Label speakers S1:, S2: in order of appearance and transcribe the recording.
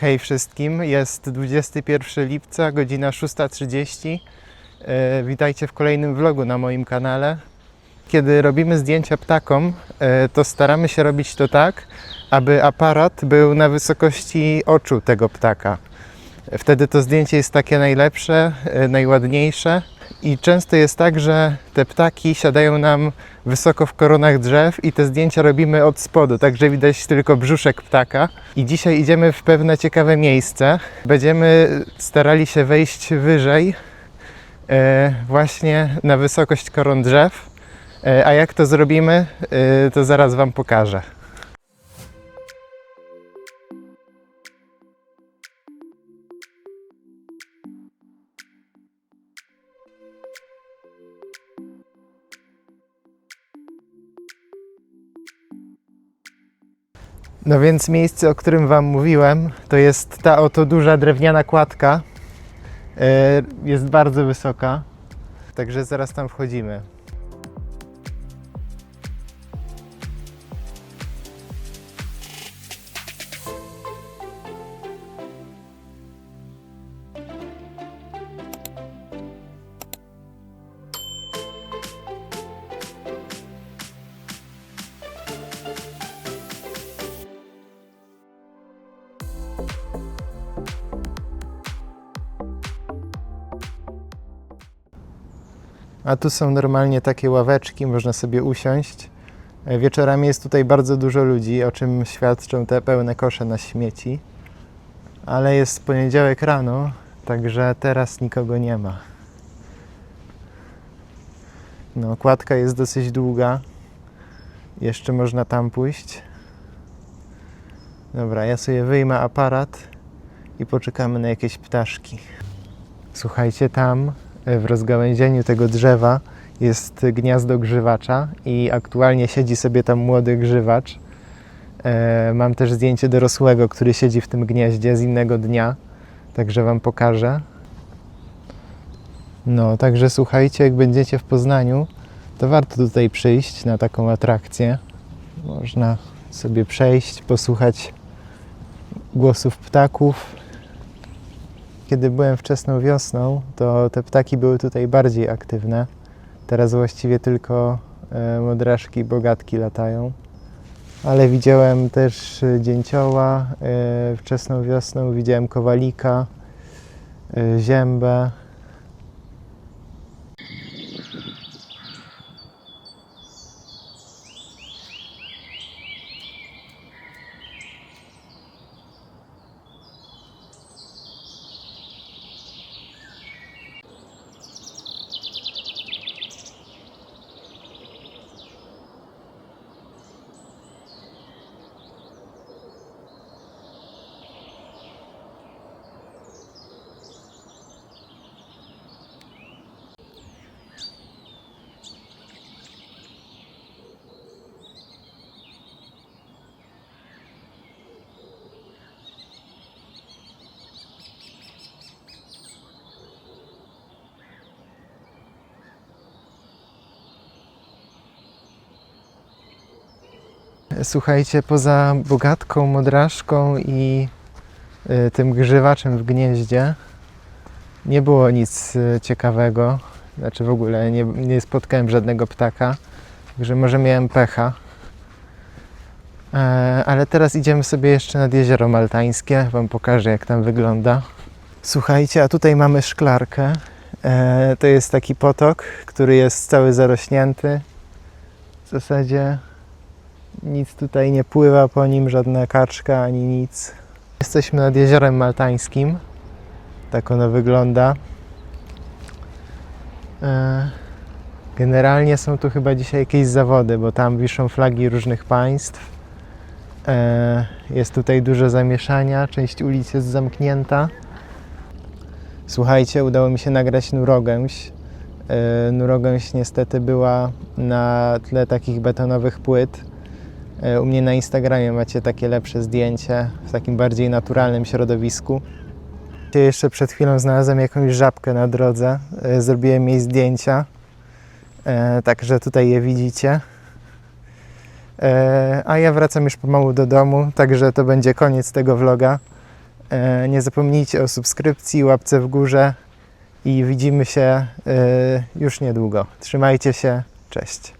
S1: Hej wszystkim, jest 21 lipca, godzina 6.30. E, Witajcie w kolejnym vlogu na moim kanale. Kiedy robimy zdjęcia ptakom, e, to staramy się robić to tak, aby aparat był na wysokości oczu tego ptaka. Wtedy to zdjęcie jest takie najlepsze, e, najładniejsze i często jest tak, że te ptaki siadają nam wysoko w koronach drzew i te zdjęcia robimy od spodu, także widać tylko brzuszek ptaka. I dzisiaj idziemy w pewne ciekawe miejsce. Będziemy starali się wejść wyżej, e, właśnie na wysokość koron drzew. E, a jak to zrobimy, e, to zaraz Wam pokażę. No więc miejsce, o którym Wam mówiłem, to jest ta oto duża drewniana kładka. E, Jest bardzo wysoka, także zaraz tam wchodzimy. A tu są normalnie takie ławeczki, można sobie usiąść. E, Wieczorami jest tutaj bardzo dużo ludzi, o czym świadczą te pełne kosze na śmieci. Ale jest poniedziałek rano, także teraz nikogo nie ma. No, kładka jest dosyć długa. Jeszcze można tam pójść. Dobra, ja sobie wyjmę aparat i poczekamy na jakieś ptaszki. Słuchajcie, tam w rozgałęzieniu tego drzewa jest gniazdo grzywacza i aktualnie siedzi sobie tam młody grzywacz. E, mam też zdjęcie dorosłego, który siedzi w tym gnieździe z innego dnia, także Wam pokażę. No, także słuchajcie, jak będziecie w Poznaniu, to warto tutaj przyjść na taką atrakcję. Można sobie przejść, posłuchać głosów ptaków, kiedy byłem wczesną wiosną, to te ptaki były tutaj bardziej aktywne. Teraz właściwie tylko e, modraszki bogatki latają. Ale widziałem też e, dzięcioła e, wczesną wiosną, widziałem kowalika, ziębę. Słuchajcie, poza bogatką, modraszką i y, tym grzywaczem w gnieździe nie było nic y, ciekawego. Znaczy w ogóle nie, nie spotkałem żadnego ptaka, także może miałem pecha. E, ale teraz idziemy sobie jeszcze nad jezioro maltańskie. Wam pokażę, jak tam wygląda. Słuchajcie, a tutaj mamy szklarkę. E, to jest taki potok, który jest cały zarośnięty. W zasadzie nic tutaj nie pływa po nim, żadna kaczka ani nic. Jesteśmy nad jeziorem maltańskim. Tak ono wygląda. E, Generalnie są tu chyba dzisiaj jakieś zawody, bo tam wiszą flagi różnych państw. E, Jest tutaj dużo zamieszania, część ulic jest zamknięta. Słuchajcie, udało mi się nagrać nurogęś. E, Nurogęś niestety była na tle takich betonowych płyt. E, U mnie na Instagramie macie takie lepsze zdjęcie w takim bardziej naturalnym środowisku. Jeszcze przed chwilą znalazłem jakąś żabkę na drodze. E, Zrobiłem jej zdjęcia. E, Także tutaj je widzicie. A ja wracam już pomału do domu, także to będzie koniec tego vloga. Nie zapomnijcie o subskrypcji, łapce w górze i widzimy się już niedługo. Trzymajcie się, cześć.